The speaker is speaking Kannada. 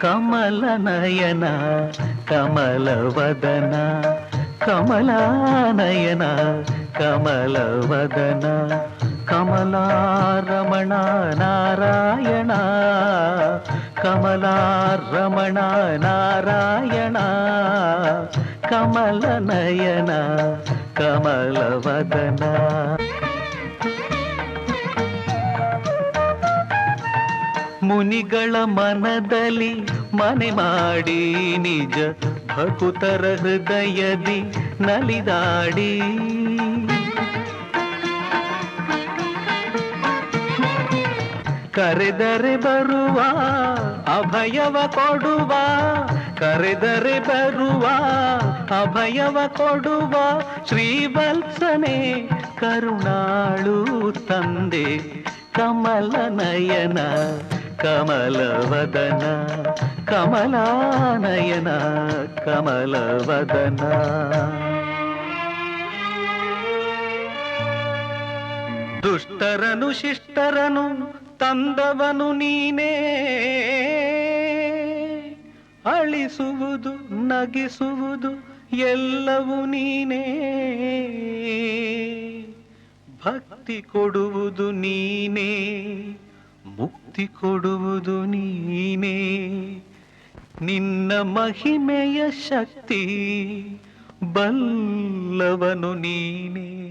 ನಯನ ಕಮಲವದನ ಕಮಲಾನಯನ ಕಮಲವದನ ಕಮಲಾರಮಣ ನಾರಾಯಣ ಕಮಲಾರಮಣ ನಾರಾಯಣ ಕಮಲನಯನ ಕಮಲವದನ ಮುನಿಗಳ ಮನದಲ್ಲಿ ಮನೆ ಮಾಡಿ ನಿಜ ಭಕುತರ ಹೃದಯದಿ ನಲಿದಾಡಿ. ಕರೆದರೆ ಬರುವ ಅಭಯವ ಕೊಡುವ, ಕರೆದರೆ ಬರುವ ಅಭಯವ ಕೊಡುವ ಶ್ರೀವತ್ಸನೆ ಕರುಣಾಳು ತಂದೆ ಕಮಲ ನಯನ ಕಮಲವದನ ಕಮಲಾನಯನ ಕಮಲವದನ. ದುಷ್ಟರನು ಶಿಷ್ಟರನು ತಂದವನು ನೀನೇ. ಅಳಿಸುವುದು ನಗಿಸುವುದು ಎಲ್ಲವೂ ನೀನೇ. ಭಕ್ತಿ ಕೊಡುವುದು ನೀನೇ. ಮುಕ್ತಿ ಕೊಡುವುದು ನೀನೇ. ನಿನ್ನ ಮಹಿಮೆಯ ಶಕ್ತಿ ಬಲ್ಲವನು ನೀನೇ.